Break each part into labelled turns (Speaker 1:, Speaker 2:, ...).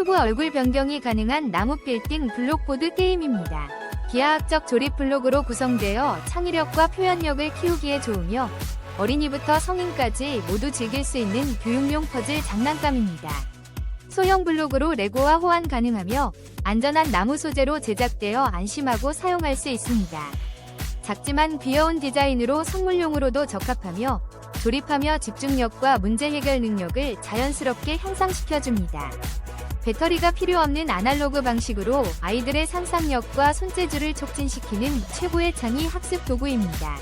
Speaker 1: 큐브 얼굴 변경이 가능한 나무 빌딩 블록보드 게임입니다. 기하학적 조립 블록으로 구성되어 창의력과 표현력을 키우기에 좋으며 어린이부터 성인까지 모두 즐길 수 있는 교육용 퍼즐 장난감입니다. 소형 블록으로 레고와 호환 가능하며 안전한 나무 소재로 제작되어 안심하고 사용할 수 있습니다. 작지만 귀여운 디자인으로 선물용으로도 적합하며 조립하며 집중력과 문제 해결 능력을 자연스럽게 향상시켜줍니다. 배터리가 필요 없는 아날로그 방식으로 아이들의 상상력과 손재주를 촉진시키는 최고의 창의 학습 도구입니다.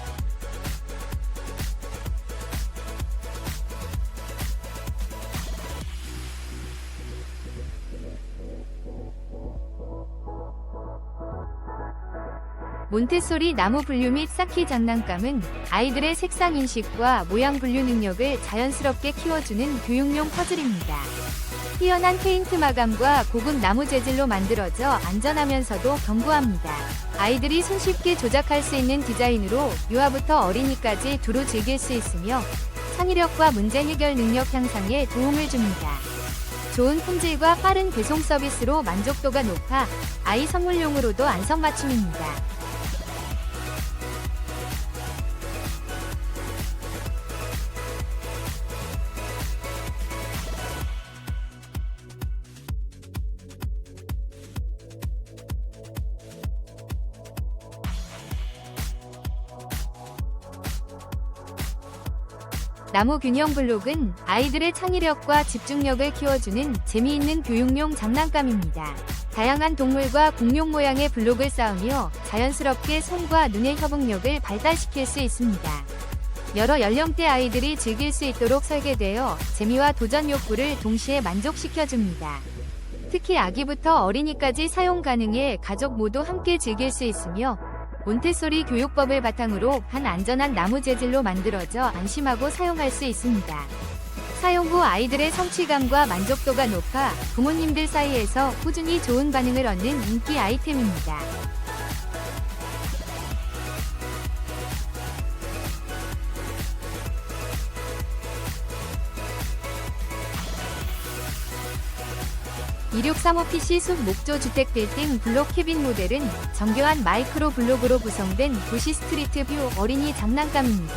Speaker 1: 몬테소리 나무 분류 및 쌓기 장난감은 아이들의 색상 인식과 모양 분류 능력을 자연스럽게 키워주는 교육용 퍼즐입니다. 뛰어난 페인트 마감과 고급 나무 재질로 만들어져 안전하면서도 견고합니다. 아이들이 손쉽게 조작할 수 있는 디자인으로 유아부터 어린이까지 두루 즐길 수 있으며 창의력과 문제 해결 능력 향상에 도움을 줍니다. 좋은 품질과 빠른 배송 서비스로 만족도가 높아 아이 선물용으로도 안성맞춤입니다. 나무 균형 블록은 아이들의 창의력과 집중력을 키워주는 재미있는 교육용 장난감입니다. 다양한 동물과 공룡 모양의 블록을 쌓으며 자연스럽게 손과 눈의 협응력을 발달시킬 수 있습니다. 여러 연령대 아이들이 즐길 수 있도록 설계되어 재미와 도전 욕구를 동시에 만족시켜줍니다. 특히 아기부터 어린이까지 사용 가능해 가족 모두 함께 즐길 수 있으며 몬테소리 교육법을 바탕으로 한 안전한 나무 재질로 만들어져 안심하고 사용할 수 있습니다. 사용 후 아이들의 성취감과 만족도가 높아 부모님들 사이에서 꾸준히 좋은 반응을 얻는 인기 아이템입니다. (2635) PC 숲 목조 주택 빌딩 블록 캐빈 모델은 정교한 마이크로 블록으로 구성된 도시 스트리트 뷰 어린이 장난감입니다.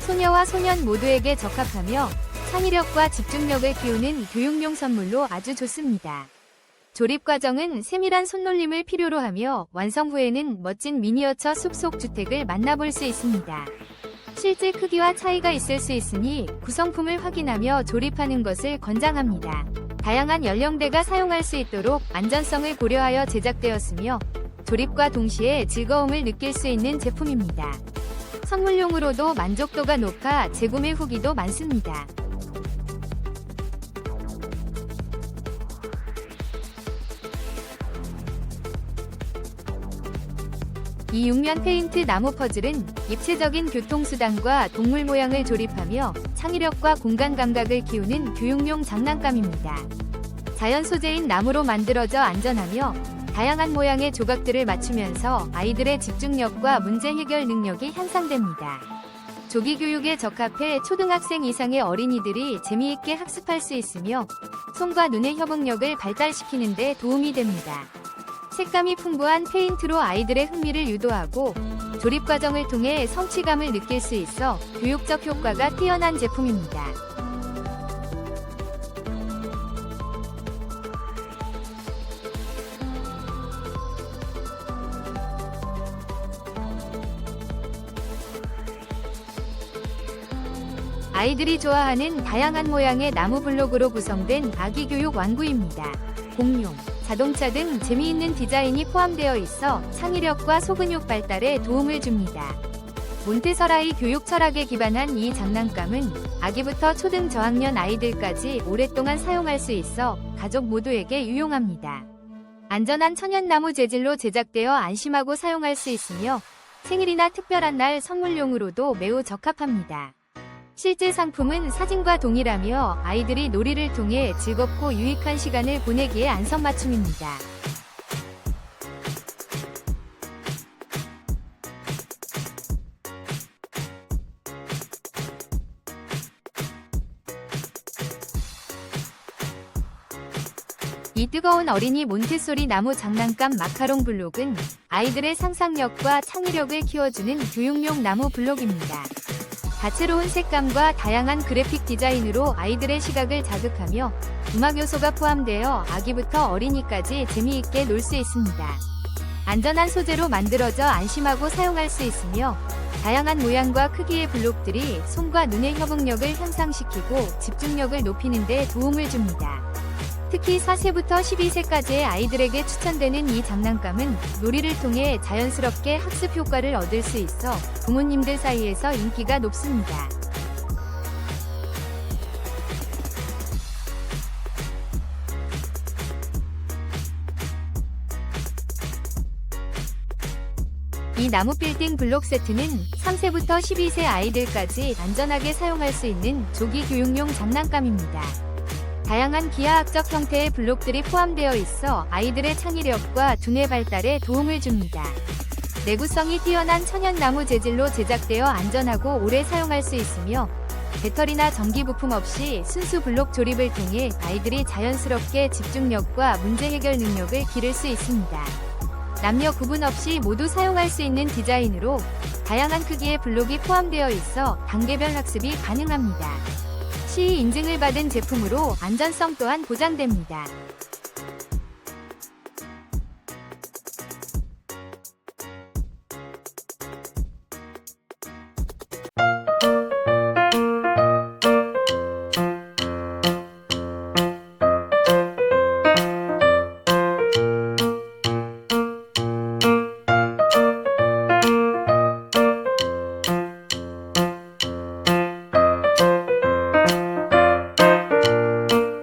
Speaker 1: 소녀와 소년 모두에게 적합하며 창의력과 집중력을 키우는 교육용 선물로 아주 좋습니다. 조립 과정은 세밀한 손놀림을 필요로 하며 완성 후에는 멋진 미니어처 숲속 주택을 만나볼 수 있습니다. 실제 크기와 차이가 있을 수 있으니 구성품을 확인하며 조립하는 것을 권장합니다. 다양한 연령대가 사용할 수 있도록 안전성을 고려하여 제작되었으며 조립과 동시에 즐거움을 느낄 수 있는 제품입니다. 선물용으로도 만족도가 높아 재구매 후기도 많습니다. 이 6면 페인트 나무 퍼즐은 입체적인 교통수단과 동물 모양을 조립하며 창의력과 공간 감각을 키우는 교육용 장난감입니다. 자연 소재인 나무로 만들어져 안전하며 다양한 모양의 조각들을 맞추면서 아이들의 집중력과 문제 해결 능력이 향상됩니다. 조기 교육에 적합해 초등학생 이상의 어린이들이 재미있게 학습할 수 있으며 손과 눈의 협응력을 발달시키는 데 도움이 됩니다. 색감이 풍부한 페인트로 아이들의 흥미를 유도하고 조립 과정을 통해 성취감을 느낄 수 있어 교육적 효과가 뛰어난 제품입니다. 아이들이 좋아하는 다양한 모양의 나무 블록으로 구성된 아기 교육 완구입니다. 공룡, 자동차 등 재미있는 디자인이 포함되어 있어 창의력과 소근육 발달에 도움을 줍니다. 몬테서라이 교육 철학에 기반한 이 장난감은 아기부터 초등 저학년 아이들까지 오랫동안 사용할 수 있어 가족 모두에게 유용합니다. 안전한 천연나무 재질로 제작되어 안심하고 사용할 수 있으며 생일이나 특별한 날 선물용으로도 매우 적합합니다. 실제 상품은 사진과 동일하며 아이들이 놀이를 통해 즐겁고 유익한 시간을 보내기에 안성맞춤입니다. 이 뜨거운 어린이 몬테소리 나무 장난감 마카롱 블록은 아이들의 상상력과 창의력을 키워주는 교육용 나무 블록입니다. 다채로운 색감과 다양한 그래픽 디자인으로 아이들의 시각을 자극하며 음악 요소가 포함되어 아기부터 어린이까지 재미있게 놀 수 있습니다. 안전한 소재로 만들어져 안심하고 사용할 수 있으며 다양한 모양과 크기의 블록들이 손과 눈의 협응력을 향상시키고 집중력을 높이는 데 도움을 줍니다. 특히 4세부터 12세까지의 아이들에게 추천되는 이 장난감은 놀이를 통해 자연스럽게 학습 효과를 얻을 수 있어 부모님들 사이에서 인기가 높습니다. 이 나무 빌딩 블록 세트는 3세부터 12세 아이들까지 안전하게 사용할 수 있는 조기 교육용 장난감입니다. 다양한 기하학적 형태의 블록들이 포함되어 있어 아이들의 창의력과 두뇌 발달에 도움을 줍니다. 내구성이 뛰어난 천연나무 재질로 제작되어 안전하고 오래 사용할 수 있으며 배터리나 전기 부품 없이 순수 블록 조립을 통해 아이들이 자연스럽게 집중력과 문제 해결 능력을 기를 수 있습니다. 남녀 구분 없이 모두 사용할 수 있는 디자인으로 다양한 크기의 블록이 포함되어 있어 단계별 학습이 가능합니다. CE 인증을 받은 제품으로 안전성 또한 보장됩니다.